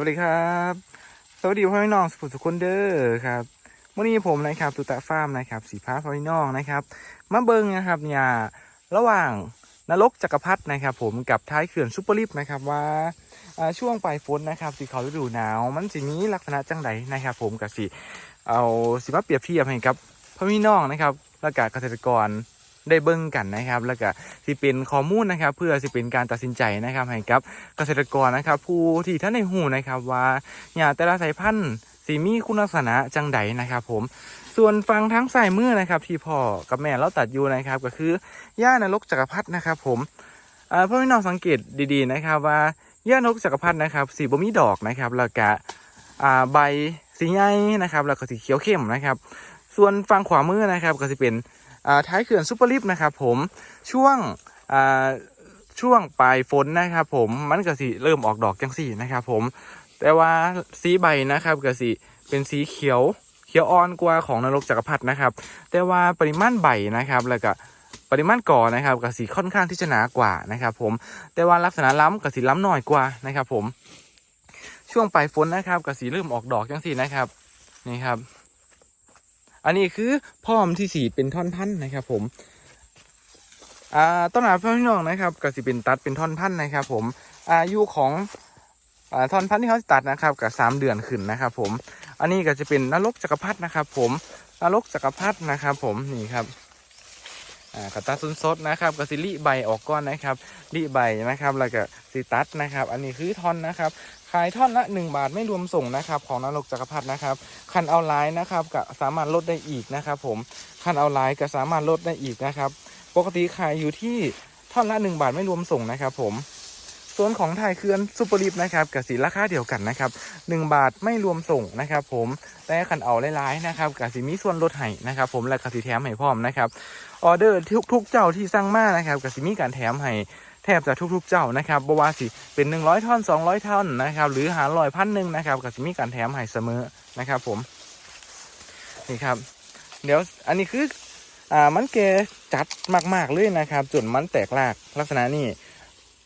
วัสดีครับ สวัสดีพ่อพี่น้องสุขุมสุขคนเด้อครับวันนี้ผมนะครับตุตะฟาร์มนะครับสีพ้าพ่อพี่น้องนะครับมาเบิงนะครับเนี่ยระหว่างนรกจักรพรรดินะครับ ผมกับท้ายเขื่อนซุปเปอร์ลิฟนะครับว่าช่วงปลายฝนนะครับสีเขาฤดูหนาว มันสีนี้ลักษณะจังไดนะครับ ผมกับสีเอาสีมาเปรียบเทียบให้กับพ่อพี่น้องนะครับและกับเกษตรกร ได้เบิ่งกันนะครับ แล้วก็สิเป็นข้อมูลนะครับ เพื่อสิเป็นการตัดสินใจนะครับให้กับเกษตรกรนะครับ ผู้ที่ท่านในหูนะครับว่าหญ้าแต่ละสายพันธุ์สีมีคุณลักษณะจังไดนะครับ ผมส่วนฟังทั้งสายมือนะครับ ที่พ่อกับแม่เราตัดอยู่นะครับ ก็คือย่านรกจักรพรรดินะครับ ผมอ่าพ่อพี่น้องสังเกตดีๆนะครับ ว่าย่านรกจักรพรรดินะครับ สีบ่มีดอกนะครับ แล้วก็ใบสีใหญ่นะครับ แล้วก็สีเขียวเข้มนะครับ ส่วนฝั่งขวามือนะครับ ก็จะเป็น ท้ายเขื่อนซุปเปอร์ลิฟต์นะครับผมช่วงอ่าช่วงปลายฝนนะครับผมมันก็สิเริ่มออกดอกจังสี่นะครับผมแต่ว่าสีใบนะครับก็สิเป็นสีเขียวเขียวอ่อนกว่าของนรกจักรพรรดินะครับ แต่ว่าปริมาณใบนะครับแล้วก็ปริมาณก่อนะครับก็สีค่อนข้างที่จะหนากว่านะครับผมแต่ว่าลักษณะล้ำกับสีล้ำน้อยกว่านะครับผมช่วงปลายฝนนะครับกับสีเริ่มออกดอกจังสี่นะครับนี่ครับ อันนี้คือพร้อมที่สีเป็นท่อนพันธุ์นะครับ ผมอ่าต้นหนาพี่น้องนะครับก็สิเป็นตัดเป็นท่อนพันธุ์นะครับ ผมอายุของอ่าท่อนพันธุ์ที่เขาตัดนะครับกับสามเดือนขึ้นนะครับ ผม อันนี้ก็จะเป็นนรกจักรพรรดินะครับ ผมนรกจักรพรรดินะครับ ผมนี่ครับ กระตัดซุนซดนะครับกสิลิใบออกก้อนนะครับลิใบนะครับแล้วก็สิตัดนะครับ อันนี้คือท่อนนะครับขายท่อนละ 1 บาทไม่รวมส่งนะครับ ของนรกจักรพรรดินะครับคันเอาไลน์นะครับก็สามารถลดได้อีกนะครับผมคันเอาไลน์ก็สามารถลดได้อีกนะครับ ปกติขายอยู่ที่ท่อนละ 1 บาทไม่รวมส่งนะครับผม ส่วนของไทยเคือนซูเปอร์ลิฟนะครับกับสีราคาเดียวกันนะครับ1บาทไม่รวมส่งนะครับผมแต่ขันเอาหลายๆนะครับกับสีมีส่วนลดให้นะครับผมและกับสีแถมให้พร้อมนะครับออเดอร์ทุกๆเจ้าที่สั่งมานะครับกับสีมีการแถมให้แทบจะทุกๆเจ้านะครับบว่าสิเป็น 100ท่อน200ท่อนนะครับหรือหาร้อยพันหนึ่งนะครับกับสีมีการแถมให้เสมอนะครับผมนี่ครับ เดี๋ยวอันนี้คืออ่ามันแกจัดมากๆเลยนะครับจนมันแตกรากลักษณะนี้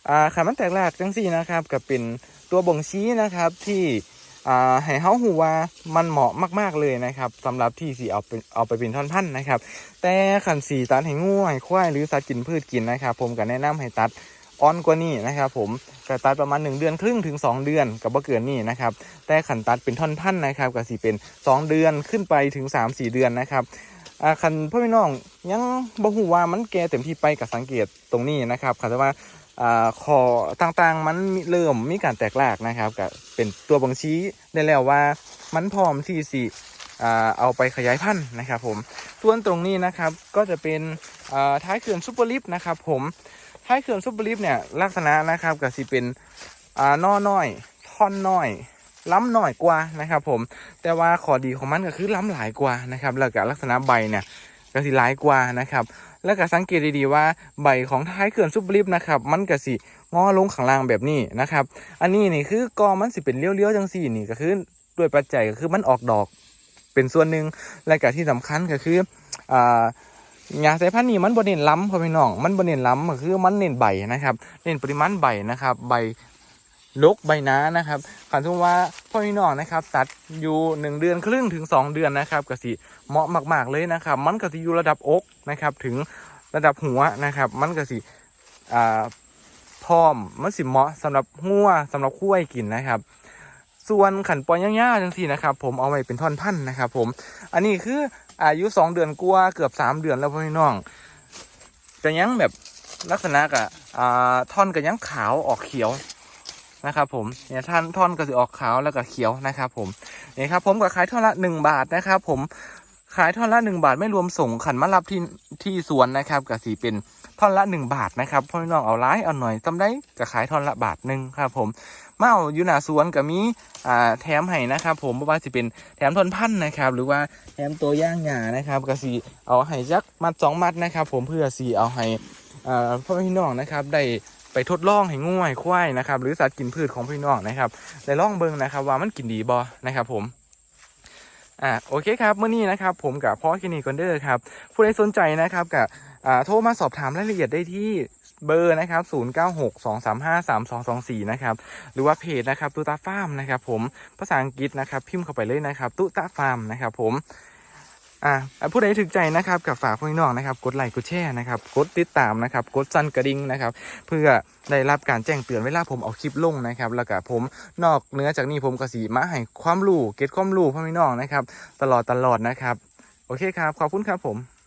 อ่าขามันแตกรากจังสี่นะครับก็เป็นตัวบ่งชี้นะครับที่อ่าให้เฮาหูว่ามันเหมาะมากๆเลยนะครับสำหรับที่สีเอาเป็นเอาไปเป็นท่อนพันธุ์นะครับ แต่ขันสีตัดให้งูให้ควายหรือสัตว์กินพืชกินนะครับ ผมก็แนะนำให้ตัดอ่อนกว่านี้นะครับผมก็ตัดประมาณ 1 เดือนครึ่งถึง 2 เดือนกับบ่เกินนี้นะครับแต่ขันตัดเป็นท่อนพันนะครับก็สีเป็น 2 เดือนขึ้นไปถึง 3-4 เดือนนะครับอ่าคันพ่อพี่น้องยังบ่ฮู้ว่ามันแก่เต็มที่ไปกับสังเกตตรงนี้นะครับคันว่า อ่าคอต่างๆ มันมีเริ่มมีการแตกรากนะครับก็เป็นตัวบ่งชี้ได้แล้วว่ามันพร้อมที่สิเอาไปขยายพันธุ์นะครับผมส่วนตรงนี้นะครับก็จะเป็นท้ายเขื่อนซุปเปอร์ลิฟต์นะครับผมท้ายเขื่อนซุปเปอร์ลิฟต์เนี่ยลักษณะนะครับก็สิเป็นอ่านอน้อย ท่อนน้อยล้ำหน่อยกว่านะครับผมแต่ว่าข้อดีของมันก็คือล้ำหลายกว่านะครับแล้วก็ลักษณะใบเนี่ย ก็สิหลายกว่านะครับ แล้วก็สังเกตดีๆว่าใบของท้ายเขื่อนซุปริฟนะครับ มันก็สิงอลงข้างล่างแบบนี้นะครับ อันนี้นี่คือกอมันสิเป็นเลี้ยวๆจังสี่นี่ก็คือด้วยปัจจัยก็คือมันออกดอก เป็นส่วนหนึ่งและก็ที่สำคัญก็คืออ่าหญ้าสายพันธุ์นี้มันบ่เน้นล้ำพ่อพี่น้อง มันบ่เน้นล้ำก็คือมันเน้นใบนะครับ เน้นปริมาณใบนะครับ ใบ ลกใบน้านะครับขันทุ่งว่าพ่อพี่น้องนะครับตัดอยู่หนึ่งเดือนครึ่งถึงสองเดือนนะครับกสิเหมาะมาก ๆเลยนะครับ มันกสิอยู่ระดับอกนะครับถึงระดับหัวนะครับ มันกสิอ่าพร้อมมันสิเหมาะสำหรับหัวสำหรับคุ้ยกินนะครับส่วนขันปอยย่างๆจังสี่นะครับ ผมเอาไว้เป็นท่อนพันธุ์นะครับผมอันนี้คืออายุสองเดือนกว่าเกือบสามเดือนแล้วพ่อพี่น้องก็ยังแบบลักษณะกับอ่าท่อนก็ยังขาวออกเขียว นะครับผมเนี่ยท่านท่อนก็จะออกขาวแล้วก็เขียวนะครับผมเนี่ยครับผมก็ขายท่อนละหนึ่งบาทนะครับผมขายท่อนละหนึ่งบาทไม่รวมส่งขันมารับที่ที่สวนนะครับก็สีเป็นท่อนละหนึ่งบาทนะครับพ่อพี่น้องเอาร้ายเอาหน่อยจำได้ก็ขายท่อนละบาทหนึ่งครับผมมาเอาอยู่หน้าสวนก็มีอ่าแถมให้นะครับ ผมเพราะว่าสิเป็นแถมทนพันธุ์นะครับ หรือว่าแถมตัวย่างหญ้านะครับก็สีเอาให้จักมัดสองมัดนะครับ ผมเพื่อสีเอาให้อ่าพ่อพี่น้องนะครับได้ ไปทดลองให้งูให้ควายนะครับ หรือสัตว์กินพืชของพี่น้องนะครับได้ลองเบิ่งนะครับ ว่ามันกินดีบ่นะครับ ผมอ่าโอเคครับเมื่อนี้นะครับ ผมกับพ่อคินีคอนเดอร์ครับผู้ใดสนใจนะครับกับอ่าโทรมาสอบถามรายละเอียดได้ที่เบอร์นะครับ 0962353224 นะครับ หรือว่าเพจนะครับตุตาฟาร์มนะครับผม ภาษาอังกฤษนะครับ พิมพ์เข้าไปเลยนะครับตุตาฟาร์มนะครับผม อ่าผู้ใดถึกใจนะครับกับฝากพี่น้องนะครับ กดไลค์กดแชร์นะครับ กดติดตามนะครับ กดสั่นกระดิ่งนะครับ เพื่อได้รับการแจ้งเตือนเวลาผมเอาคลิปลงนะครับ แล้วก็ผมนอกเนื้อจากนี้ผมก็สีมาให้ความรู้เก็ตความรู้พ่อพี่น้องนะครับ ตลอดตลอดนะครับ โอเคครับ ขอบคุณครับผม